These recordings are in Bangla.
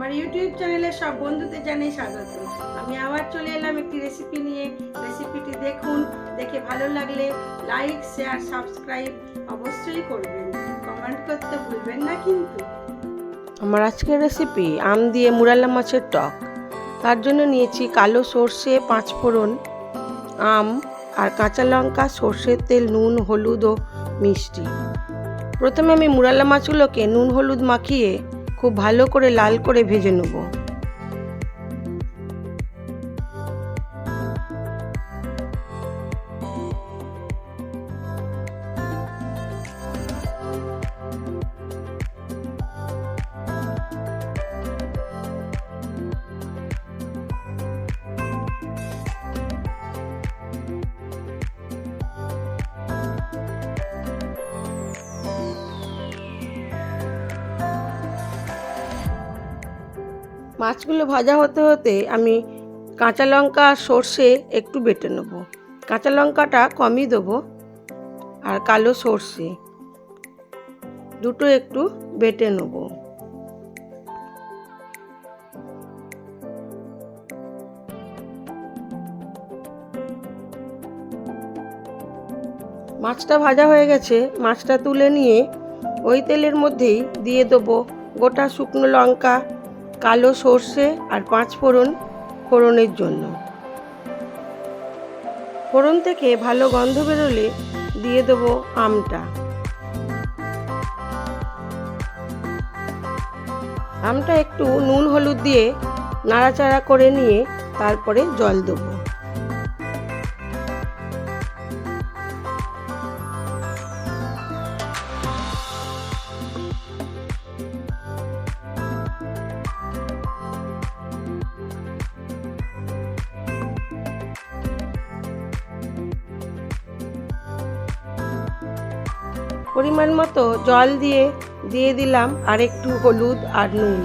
আমার ইউটিউব চ্যানেলে সব বন্ধুদের জানাই স্বাগত। আমি আবার চলে এলাম একটি রেসিপি নিয়ে। রেসিপিটি দেখুন, দেখে ভালো লাগলে লাইক শেয়ার সাবস্ক্রাইব অবশ্যই করবেন। কমেন্ট করতে ভুলবেন না কিন্তু। আমার আজকের রেসিপি আম দিয়ে মুরাল্লা মাছের টক। তার জন্য নিয়েছি কালো সর্ষে, পাঁচ ফোড়ন, আম আর কাঁচা লঙ্কা, সর্ষের তেল, নুন, হলুদ ও মিষ্টি। প্রথমে আমি মুরাল্লা মাছগুলোকে নুন, হলুদ মাখিয়ে খুব ভালো করে লাল করে ভেজে নেব। মাছগুলো ভাজা হতে হতে আমি কাঁচা লঙ্কা আর সর্ষে একটু বেটে নেব। কাঁচা লঙ্কাটা কমই দেবো আর কালো সর্ষে দুটো একটু বেটে নেব। মাছটা ভাজা হয়ে গেছে, মাছটা তুলে নিয়ে ওই তেলের মধ্যেই দিয়ে দেবো গোটা শুকনো লঙ্কা কালো সর্ষে আর পাঁচ ফোড়ন ফোড়নের জন্য। ফোড়ন থেকে ভালো গন্ধ বেরোলে দিয়ে দেবো আমটা। আমটা একটু নুন হলুদ দিয়ে নাড়াচাড়া করে নিয়ে তারপরে জল দেবো। পরিমাণ মতো জল দিয়ে দিয়ে দিলাম আর একটু হলুদ আর নুন।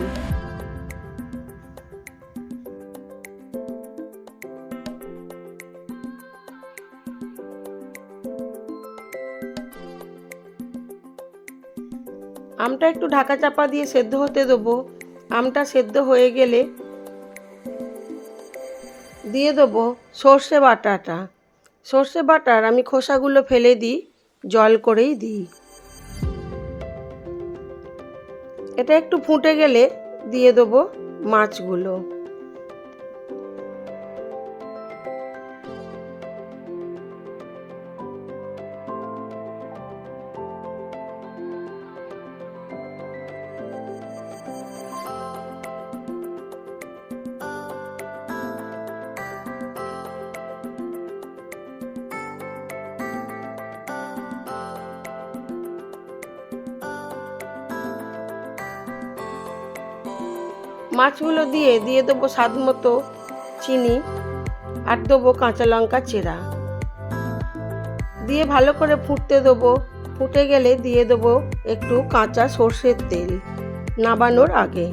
আমটা একটু ঢাকা চাপা দিয়ে সেদ্ধ হতে দেবো। আমটা সেদ্ধ হয়ে গেলে দিয়ে দেবো সর্ষে বাটাটা। সর্ষে বাটার আমি খোসাগুলো ফেলে দিই, জল করেই দিই। এটা একটু ফুটে গেলে দিয়ে দেবো মাছগুলো। মাছগুলো দিয়ে দিয়ে দেবো স্বাদ মতো চিনি আর দেবো কাঁচা লঙ্কা চেরা। দিয়ে ভালো করে ফুটতে দেবো। ফুটে গেলে দিয়ে দেবো একটু কাঁচা সর্ষের তেল নাবানোর আগে।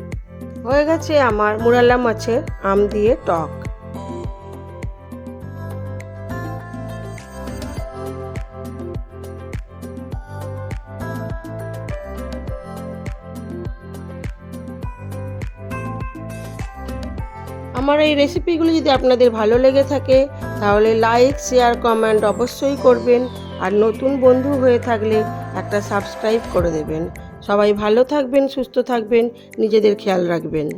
হয়ে গেছে আমার মুরালা মাছের আম দিয়ে টক। আমার এই রেসিপিগুলি যদি আপনাদের ভালো লেগে থাকে, তাহলে লাইক শেয়ার কমেন্ট অবশ্যই করবেন। আর নতুন বন্ধু হয়ে থাকলে একটা সাবস্ক্রাইব করে দেবেন। সবাই ভালো থাকবেন, সুস্থ থাকবেন, নিজেদের খেয়াল রাখবেন।